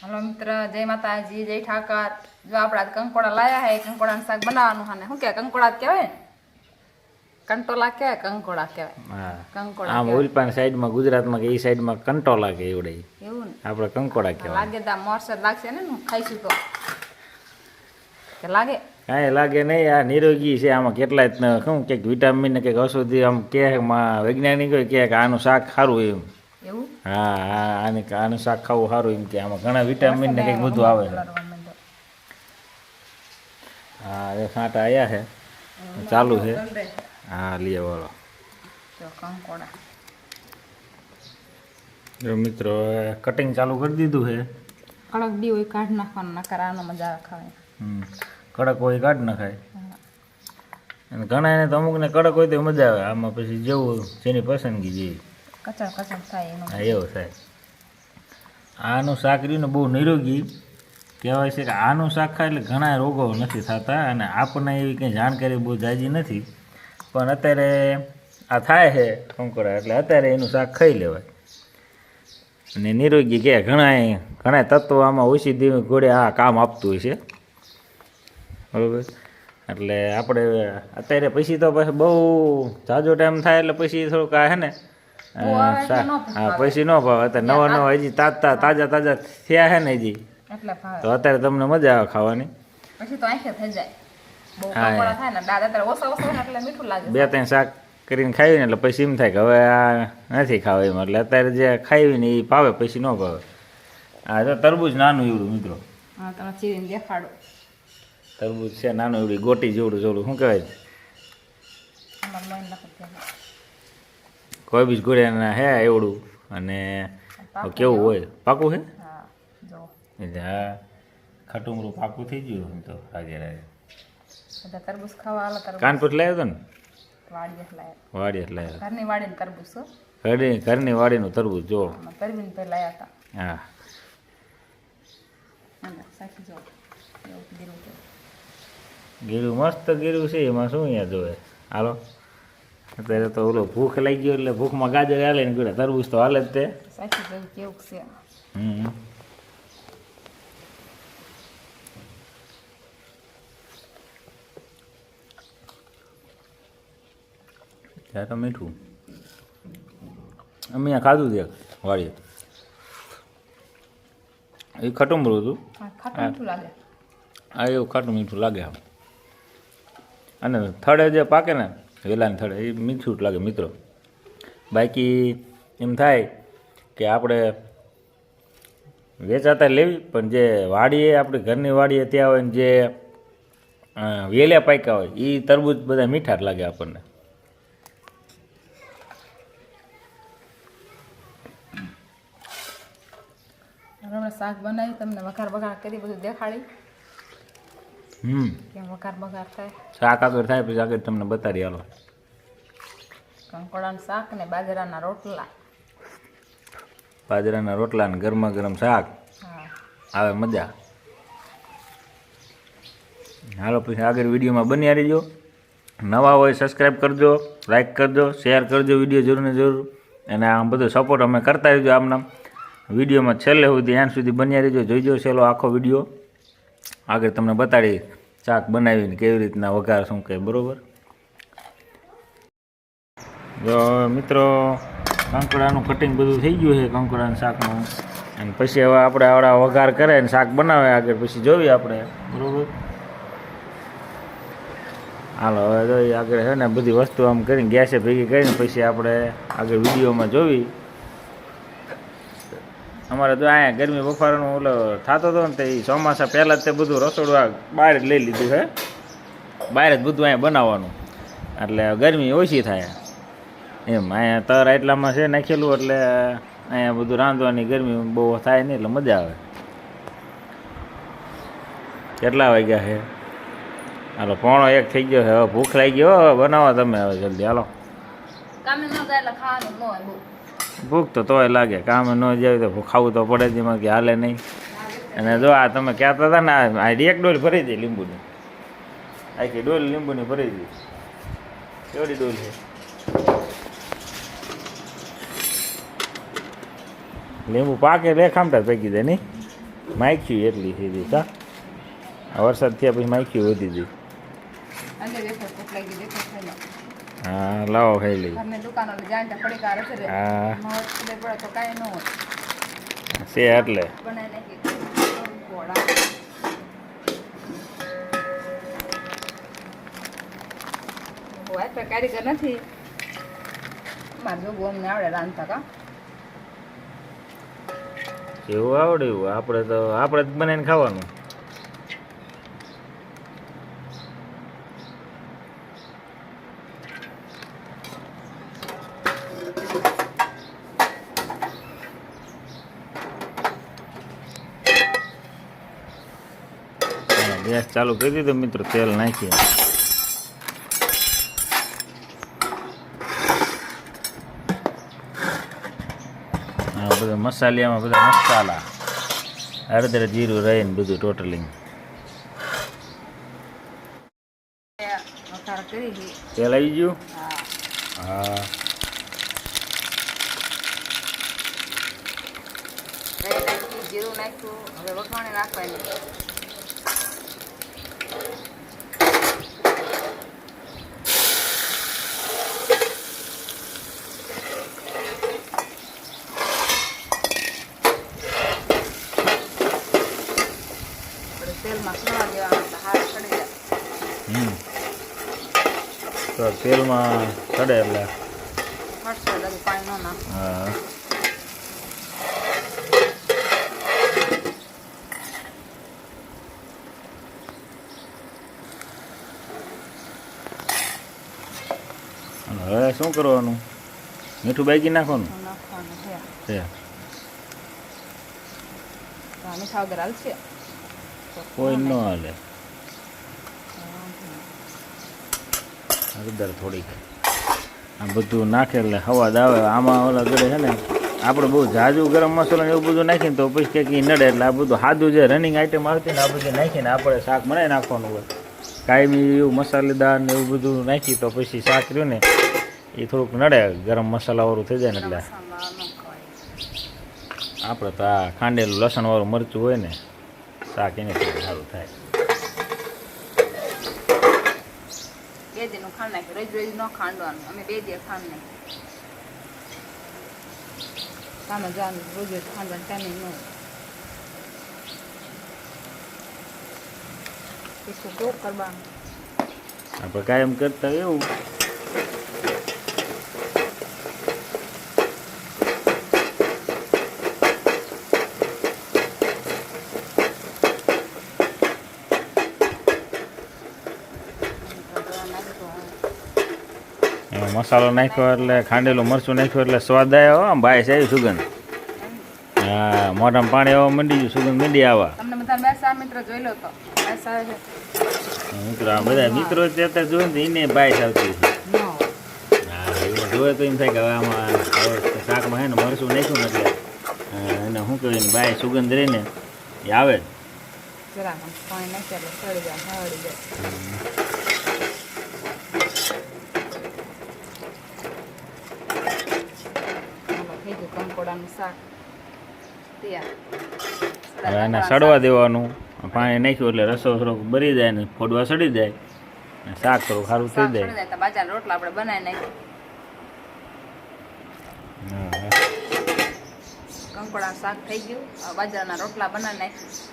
Hello મિત્ર જય માતાજી જય ઠાકર. જો આપણા કંકોડા લાયા હે કંકોડાનું શાક બનાવવાનું હાને શું કે કંકોડા કહેવાય કંટોલા કહેવાય કંકોડા કહેવાય. કંકોડા આમ ઉલપાન સાઈડમાં ગુજરાતમાં કે એ સાઈડમાં કંટોલા કે એવડે એવું ને? આપણે કંકોડા કહેવાય. લાગે તો મોરસર લાગશે ને હું ખાઈશું તો. કે લાગે? કાંઈ લાગે નહીં આ નિરોગી છે આમાં કેટલાય શું કંઈક વિટામિન ને કંઈક ઔષધિ આમ કે વૈજ્ઞાનિકો કે આનું શાક સારું એમ. એવું? હા હા આને આનું શાક ખાવું સારું એમ કે આમાં ઘણા વિટામિન ને કંઈક બધું આવે. છે હા એ સાંટા આવ્યા છે. ચાલુ છે. હા લઈએ વાળો. જો મિત્રો કટિંગ ચાલુ કરી દીધું છે. કડક દી હોય કાઢ નાખવાનું નકર આનો મજા આવે કડક હોય કાઢ નખાય. અને ઘણા એને તો અમુકને કડક હોય તો મજા આવે. આમાં પછી જેવું જેની પસંદગી જેવી. કચર કચર થાય એવું થાય. આનું શાક રહ્યું ને બહુ નિરોગી. કહેવાય છે કે આનું શાક ખાય એટલે ઘણા રોગો નથી થતા અને આપણને એવી કંઈ જાણકારી બહુ જાજી નથી. પણ અત્યારે આ થાય છે કંકોડા એટલે અત્યારે એનું શાક ખાઈ લેવાય. અને નિરોગી કે ઘણા ઘણા તત્વો આમાં ઔષધિ ઘોડે આ કામ આપતું હોય છે. બરાબર? એટલે આપણે અત્યારે પછી તો પછી બહુ ઝાઝો ટાઈમ થાય એટલે પછી થોડુંક આ હે ને હા પછી ન ભાવે. અત્યારે નવા નવા હજી તાજા તાજા તાજા થયા છે ને હજી. તો અત્યારે તમને મજા આવે ખાવાની. હા, બે ત્રણ શાક કરીને ખાવી ને એટલે પછી એમ થાય કે હવે આ નથી ખાવા એમ. એટલે અત્યારે જે ખાવી ને એ ભાવે પછી ન ભાવે. આ જો તરબૂજ નાનું એવડું મિત્રો. હા તરબૂચ છે નાનું એવડું ગોટી જેવડું જેવડું. શું કહેવાય આમાં લોહી નાખી દેવાનું. કોઈ બી ઘોડ્યાના હે એવડું અને કેવું હોય? પાકું હા? એટલે હા ખટુમરું પાકું થઈ ગયું એમ તો તરબૂચ ખાવા કાનપુર લાવ્યો હતો ને? વાડીએ લાવ્યો ઘરની વાડીને તરબૂચ ઘરની ઘરની વાડીનું તરબૂચ જો. લાયા હતા. હા. ગીરું મસ્ત ગીરું છે એમાં શું અહીંયા જોવે? હાલો. અત્યારે તો ઓલો ભૂખ લાગી ગયો એટલે ભૂખમાં ગાજર હાલે ને ગીડા તરબૂચ તો હાલે જ તે. સાચી કેવું છે? હમ. ત્યાં તો મીઠું? અમે અહીંયા ખાધું ત્યાં વાળીએ એ ખટુંબરું હતું. આ એવું ખાટું મીઠું લાગે આમ. અને થડે જે પાકે ને વેલાને થડે, એ મીઠું લાગે મિત્રો. બાકી એમ થાય કે આપણે વેચાતા લેવી, પણ જે વાડીએ, આપણી ઘરની વાડીએ ત્યાં હોય ને જે વેલ્યા વેલે પાક્યા હોય એ તરબૂચ બધા મીઠા જ લાગે આપણને. શાક બનાવી, તમને વઘાર વઘાર કરી બધું દેખાડી. હમ. વઘાર વઘાર થાય. શાક આગળ થાય પછી આગળ તમને બતાડી હાલો કંકોડાનું શાક ને બાજરાના રોટલા. બાજરાના રોટલા ને ગરમા ગરમ શાક આવે મજા. હાલો પછી આગળ વિડીયોમાં બની રહીજો. નવા હોય સબસ્ક્રાઈબ કરજો લાઇક કરજો શેર કરજો વીડિયો જરૂર ને જરૂર. અને આમ બધો સપોર્ટ અમે કરતા રહીજો આમના વિડીયોમાં છેલ્લે સુધી એન્ડ સુધી બન્યા રહીજો. જોઈજો છેલ્લો આખો વીડિયો. આગળ તમને બતાડી શાક બનાવીને કેવી રીતના વઘાર શું કહે, બરાબર? જો મિત્રો, કંકડાનું કટિંગ બધું થઈ ગયું છે કંકડાનું શાકનું અને પછી હવે આપણે આવડા વઘાર કરે ને શાક બનાવે આગળ, પછી જોઈએ આપણે, બરાબર? હાલો, હવે જોઈએ આગળ છે ને, બધી વસ્તુ આમ કરીને ગેસે ભેગી કરીને પછી આપણે આગળ વિડીયોમાં જોવી. અમારે તો અહીંયા ગરમી બફારાનું ઓલો થતો હતો ને તો ચોમાસા પહેલાં જ તે બધું રસોડું બહાર જ લઈ લીધું છે બહાર જ બધું અહીંયા બનાવવાનું. એટલે ગરમી ઓછી થાય. એમ, અહીંયા તર એટલામાં છે નાખેલું એટલે અહીંયા બધું રાંધવાની ગરમી બહુ થાય નહીં એટલે મજા આવે. કેટલા વાગ્યા છે? હાલો, પોણો એક થઈ ગયો છે. હવે ભૂખ લાગી ગયો. બનાવો તમે હવે જલ્દી. હાલો. કામે ન ખાવાનું ન હોય ભૂખ તો તોય લાગે, કામ ન જાય તો ખાવું તો પડે જ એમાં કે હાલે નહીં. અને જો આ તમે કહેતા હતા ને, આ એક ડોલ ભરી દે લીંબુની. આખી ડોલ લીંબુની ભરી દે. કેવડી ડોલ છે? લીંબુ પાકે લે ખામટા પૈકી દે નહીં. માખ્યું એટલી સીધી કા? આ વરસાદ થયા પછી માખ્યું વધી ગઈ હા લાવો ખાઈ લઈ દુકાનો જાણતા પડી કાર છે હા. પડે તો કાંઈ ન હોય. છે એટલે. બનાવી નાખી ઘોડા હોય તો કારીગર નથી. મારે જોવું અમને આવડે રાંધતા કા? એવું આવડે એવું. આપણે તો આપણે જ બનાવીને ખાવાનું હા, ગેસ ચાલુ કરી દીધો મિત્રો તેલ નાખીએ. બધા મસાલિયામાં બધા મસાલા. હળદર જીરું રહી ને બધું ટોટલી. વઘાર કરી છે. તેલ આવી ગયું? હા હા રાઈ નાખી જીરું નાખ્યું હવે વઘાણી નાખવાની આપણે તેલમાં સળવા દેવાનું એટલે હાથ ચડી જાય હમ તો તેલમાં ચડે એટલે. હા. હવે શું કરવાનું? મીઠું બાકી નાખવાનું? કોઈ ન હાલે નહીં. હળદર થોડીક. આ બધું નાખે એટલે હવાદ આવે. આમાં ઓલા ગળે છે ને આપણે બહુ જાજુ ગરમ મસાલો એવું બધું નાખીને તો પછી કંઈક નડે એટલે આ બધું સાદું જે રનિંગ આઈટમ આવતી ને આ બધું નાખીને આપણે શાક બનાવી નાખવાનું હોય. કાયમી એવું મસાલેદાર ને એવું બધું નાખી તો પછી શાક રહ્યું ને એ થોડુંક નડે. ગરમ મસાલાવાળું થઈ જાય ને એટલે. આપણે તો આ ખાંડેલું લસણવાળું મરચું હોય ને, શાક એને સારું થાય. બે દીનું ખાંડ નાખ્યું. રોજ રોજ ન ખાંડવાનું. અમે બે દી ખાંડ નાખ્યું કામે જવાનું. રોજ રોજ ખાંડવાનું. ટાઈમ ન હોય. કરવાનું. આપણે કાયમ કરતા એવું મસાલો નાખ્યો એટલે ખાંડેલું મરચું નાખ્યું એટલે સ્વાદ આવ્યો આમ ભાઈ છે સુગંધ. હા મોઢામાં પાણી આવવા મંડી ગયું સુગંધ મંડી આવવા મિત્ર તો? આ બધા મિત્રો અત્યારે જોવે ને એને ભાઈ આવતી. જોવે તો એમ થાય કે હવે આમાં શાકમાં હે ને મરચું નાખ્યું એટલે એને શું કહેવાય બાય સુગંધ રહીને એ આવે જ જરાક આમ પાણી નાખી એટલે સળી જાય હળી જાય ચાલો, થઈ શાક. તૈયાર હવે આને સડવા દેવાનું. પાણી નાખ્યું એટલે રસો થોડોક બરી જાય ને ફોડવા સડી જાય. શાક થોડું સારું થઈ જાય. બાજરાના રોટલા આપણે બનાવી નાખીએ. કંકોડા શાક થઈ ગયું. બાજરાના રોટલા બનાવી નાખીએ.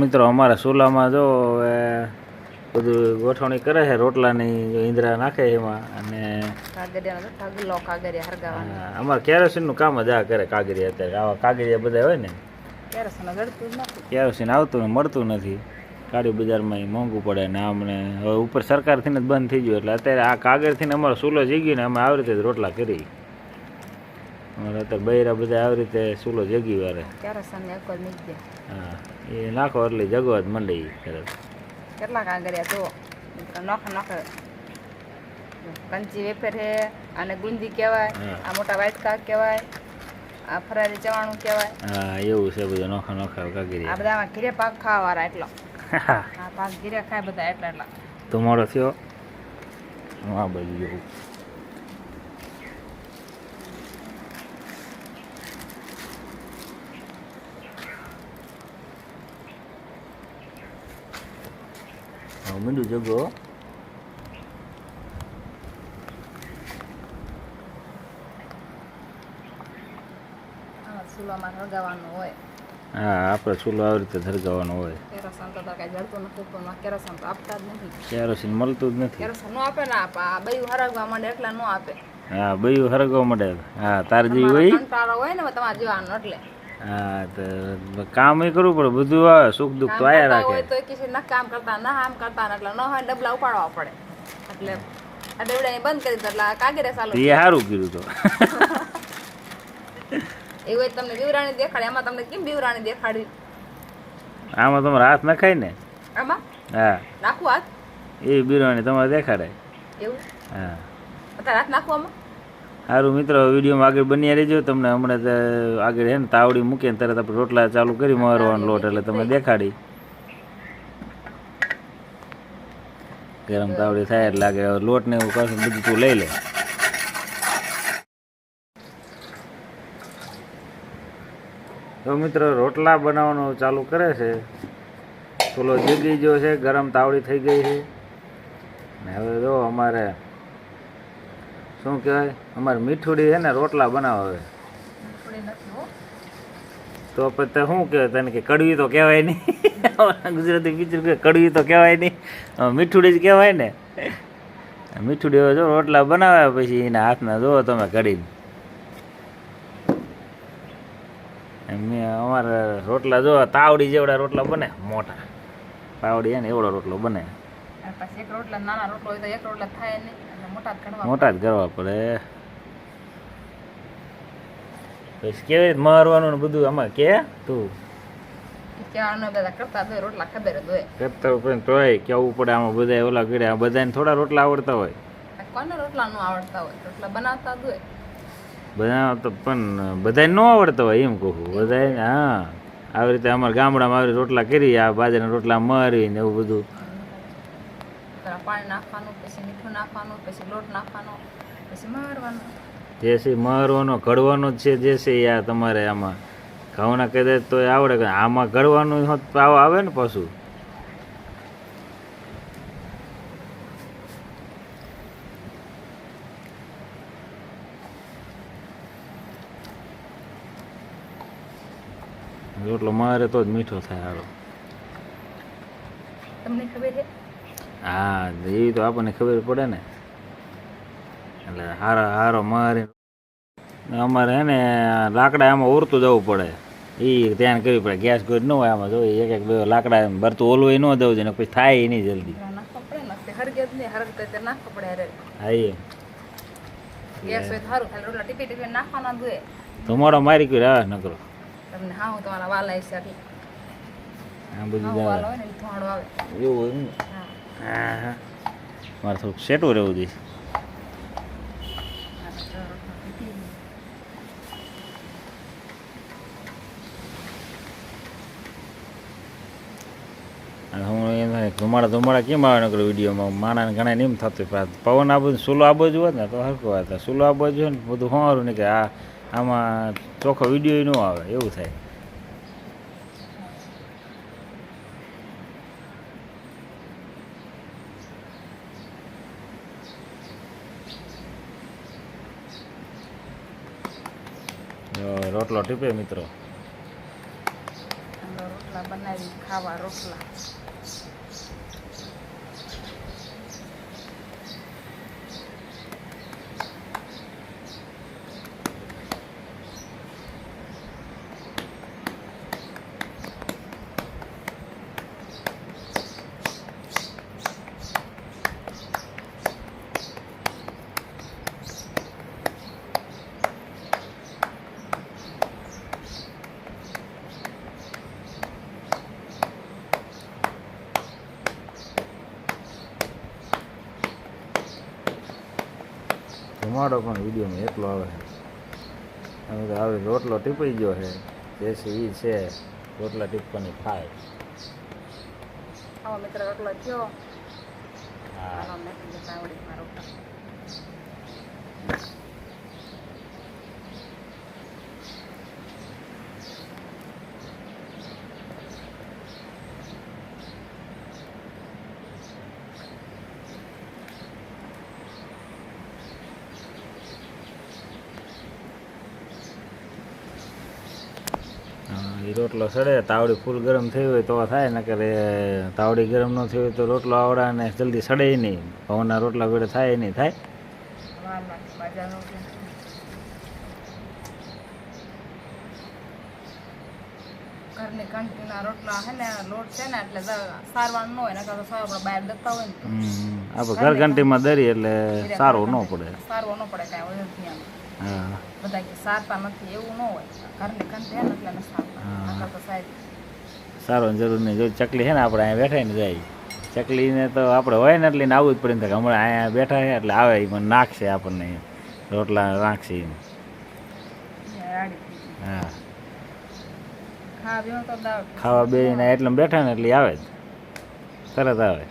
મિત્રો અમારા ચૂલામાં જો હવે બધું ગોઠવણી કરે છે રોટલાની ઈંદરા નાખે એમાં અને અમારે કેરોસીનનું કામ જ આ કરે કાગરિયા અત્યારે. આવા કાગરિયા બધા હોય ને કેરોસીન આવતું ને મળતું નથી. કાળી બજારમાં મોંઘું પડે ને આમને હવે ઉપર સરકારથી જ બંધ થઈ ગયું. એટલે અત્યારે આ કાગરથી ને અમારો ચૂલો જગ્યો ને અમે આવી રીતે રોટલા કરી. અમારે અત્યારે બૈરા બધા આવી રીતે સૂલો જગી વારે. હા એ નાખો એટલે જગવા જ મંડી તરત કેટલા કાંગરિયા જુઓ. નખ નખ. કંચી વેફર છે આને ગુંદી કહેવાય હા. આ મોટા વાટકા કહેવાય આ ફરારી ચવાણું કહેવાય. હા એવું છે બધું નોખા નોખા આ કાગરિયા બધા ઘીરે પાક ખાવાવાળા એટલો. આ પાક ઘીરે ખાય બધા એટલા એટલા. તમારો થયો? હું આ બાજુ મીંડું ચૂલામાં હળગાવાનું હોય હા આપણે ચૂલો આવી રીતે ધરગાવાનો હોય કેરોસન તો કાંઈ જડતું નથી પણ કેરોસન તો આપતા જ નથી કેરોસીન મળતું જ નથી કેરોસન નો આપે ને આપે આ બયું હરગવા માંડે એટલા ન આપે હા બયું હરગવા મળે હા તાર જેવી હોય કંટાળો હોય ને તમારે જવાનું એટલે હા તો કામ એ કરવું પડે બધું આવે સુખ દુઃખ તો આયા રાખે. તો કિસી ના કામ કરતા ના આમ કરતા એટલે ન હોય ડબલા ઉપાડવા પડે. એટલે આ ડબડા બંધ કરી દીધા એટલે કાગરે ચાલુ એ સારું કર્યું તો. એવું તમને બીવરાણી દેખાડી આમાં તમને કેમ બીવરાણી દેખાડી? આમાં તમારે હાથ નખાય ને? આમાં? હા. નાખું હાથ? એ બિવરાણી તમારે દેખાડે એવું? હા. અત્યારે હાથ નાખવામાં આમાં? સારું મિત્રો વિડીયોમાં આગળ બન્યા રહેજો. તમને હમણાં આગળ હે ને તાવડી મૂકીને તરત આપણે રોટલા ચાલુ કરી મારવાનો લોટ એટલે તમને દેખાડી. ગરમ તાવડી થાય એટલે લાગે હવે લોટ ને એવું કરશું બધું તું લઈ લે. તો મિત્રો રોટલા બનાવવાનું ચાલુ કરે છે. ચૂલો જગી ગયો છે ગરમ તાવડી થઈ ગઈ છે. ને હવે જો અમારે શું કહેવાય? અમારે મીઠુડી છે ને રોટલા બનાવે તો પછી શું કહેવાય? તને કે કડવી તો કહેવાય નહીં. ગુજરાતી પિક્ચર કે કડવી તો કહેવાય નહીં. મીઠુડી જ કહેવાય ને. મીઠુડી હવે જો રોટલા બનાવે પછી એના હાથના જોવો તમે કડીને અમારે રોટલા જો તાવડી જેવડા રોટલા બને મોટા. તાવડી ને એવડો રોટલો બને. એક રોટલા નાના રોટલો હોય તો એક રોટલા થાય નહીં. મોટા જ કરવા પડે. પછી કેવી રીતે મારવાનું ને બધું આમાં કે? તું. બધા કેવું પડે આમાં બધા ઓલા બધાને થોડા રોટલા આવડતા હોય. કોને રોટલા નો આવડતા હોય? રોટલા બનાવતા હોય. બધા તો પણ બધાને ન આવડતા હોય એમ કહું બધાને હા. આવી રીતે અમારા ગામડામાં આવી રોટલા કરી આ બાજરાના રોટલા મારી ને એવું બધું. પાણી નાખવાનું પછી મીઠું નાખવાનું પછી લોટ નાખવાનો પછી મારવાનો. જે છે મારવાનો ઘડવાનો છે જે છે આ તમારે આમાં. ઘઉંના કદાચ તો આવડે આમાં ઘડવાનું પાવ આવે ને પાછું. રોટલો મારે તો જ મીઠો થાય હારો તમને ખબર છે? હા એ તો આપણને ખબર પડે ને. એટલે હારો હારો મારી. અમારે હે ને લાકડા આમાં ઓરતું જવું પડે. એ ધ્યાન કરવી પડે. ગેસ કોઈ ન હોય આમાં જોઈએ એક એક બે લાકડા એમ ભરતું ઓલું ન જવું જોઈએ ને પછી થાય નહીં જલ્દી. તમારો ને મારી ગયો હા નકરો. તમને હા હું તમારા વાલા હિસાબે. આ બધું ને એવું ને. મારે થોડુંક સેટું રહેવું જોઈએ ધુમાડા ધુમાડા કેમ આવે નકરો વિડીયોમાં? માણાને ઘણા એમ થતું પવન આ બધું, સુલો આ બાજુ હોત ને તો હરકો વાત સુલો આ બાજુ હોય ને, બધું સારું ને કે આ, આમાં ચોખ્ખો વીડિયો ન આવે, એવું થાય જો રોટલો ટીપે મિત્રો. રોટલા બનાવી ખાવા રોટલા. ધુમાડો પણ વિડીયોમાં એટલો આવે છે. હવે તો હવે રોટલો ટીપી ગયો છે. દેશી એ છે રોટલા ટીપવાની થાય. આવો મિત્ર રોટલો થયો. હા. આવડી એ રોટલો સડે તાવડી ફૂલ ગરમ થઈ હોય તો થાય ને કરે તાવડી ગરમ ન થઈ હોય તો રોટલો આવડા ને જલ્દી સડે નહીં. પવનના રોટલા ગળે થાય નહીં થાય? ઘરની કંટીના રોટલા હે ને લોટ છે ને એટલે સારવાનું ન હોય નકર તો બહાર દત્તા હોય ને તો. હમ, આપણે ઘરઘંટીમાં દરી એટલે સારું ન પડે. સારું ન પડે કાંઈ હોય. હા. બધા કે સારતા નથી એવું ન હોય. ઘરની કંટી હે. ને સારતા તો સાહેબ સારો જરૂર નહીં. જો ચકલી છે ને આપણે અહીંયા બેઠા ને જાય. ચકલીને તો આપણે હોય ને એટલે આવું જ પડે ને કે હમણાં અહીંયા બેઠા છે એટલે આવે એ મને નાખશે આપણને રોટલા નાખશે ગઈ. હા. ખાવા બે એટલે બેઠા ને એટલે આવે જ. તરત આવે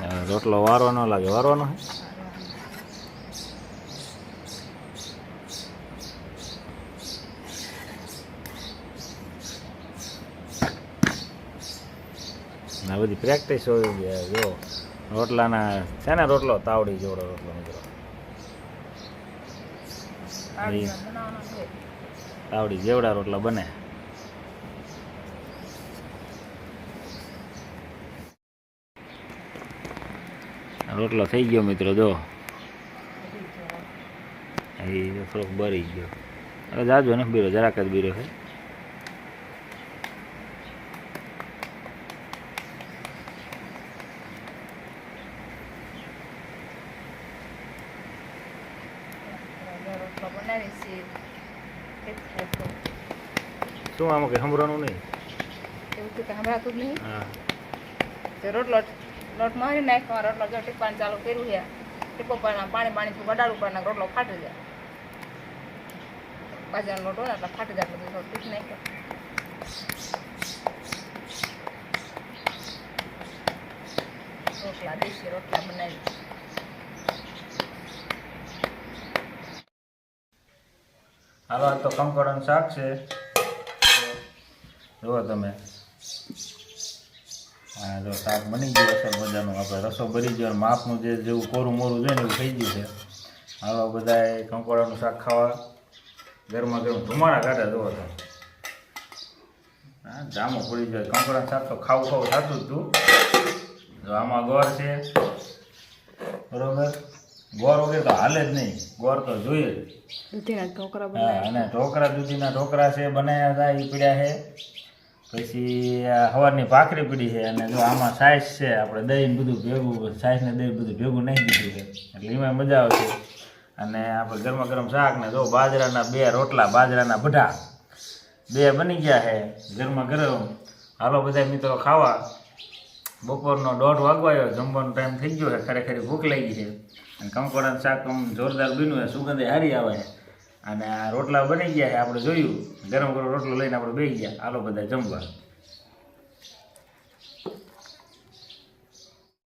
હવે રોટલો વારો ન લાગે વારવાનો હે આ બધી પ્રેક્ટિસ હોવી જોઈએ જો રોટલાના છે ને રોટલો તાવડી જેવડો રોટલો મિત્રો તાવડી જેવડા રોટલા બને આ રોટલો થઈ ગયો મિત્રો જો. એ થોડોક બરી ગયો. અરે જાજો ને બીરો જરાક જ બીરો છે. શું આમાં કંઈ સંભળાનું નહીં? એવું કે સંભળાતું જ નહીં? હા. તે રોટલો લોટ મારી નાખ્યો રોટલો જો ટીપાણ ચાલુ કર્યું છે ટીપો પર પાણી પાણીથી વડાળું પર રોટલો ફાટી જાય. બાજરાનો લોટ હોય એટલે ફાટી જાય બધું થોડું ટીપ નાખ્યો રોટલા દેશી રોટલા બનાવી. હાલો, આ તો કંકોડાનું શાક છે. જુઓ તમે. જો શાક બની ગયું અસર મજાનું આપણે રસો ભરી ગયો અને માપનું જે જેવું કોરું મોરું જોઈએ ને એવું થઈ ગયું છે. હાલો બધા કંકોડાનું શાક ખાવા. ગરમા ગરમ ધુમાડા કાઢે જોવો તો. હા જામો પડી જાય કંકોડાનું શાક તો ખાવું ખાવું થતું જ તું જો આમાં ગોળ છે. બરોબર? ગોળ વગેરે તો હાલે જ નહીં. ગોળ તો જોઈએ. અને ઢોકળા દૂધીના ઢોકળા છે બનાવ્યા હતા એ પીડ્યા છે. પછી સવારની ભાખરી પીડી છે અને જો આમાં સાઈઝ છે, આપણે દહીં બધું ભેગું સાઈઝને દહીં બધું ભેગું નાખી દીધું છે. એટલે એમાં મજા આવશે. અને આપણે ગરમા ગરમ શાક ને જો બાજરાના બે રોટલા, બાજરાના ભઢા બે બની ગયા છે ગરમા ગરમ. હાલો બધા મિત્રો ખાવા. બપોરનો દોઢ વાગવાયો, જમવાનો ટાઈમ થઈ ગયો છે. ખરેખર ભૂખ લાગી છે. અને કંકોડાનું શાક આમ જોરદાર બન્યું છે, સુગંધે સારી આવે છે. અને આ રોટલા બની ગયા આપણે જોયું. ગરમ ગરમ રોટલો લઈને આપણે બે ગયા. આલો બધા જમવા.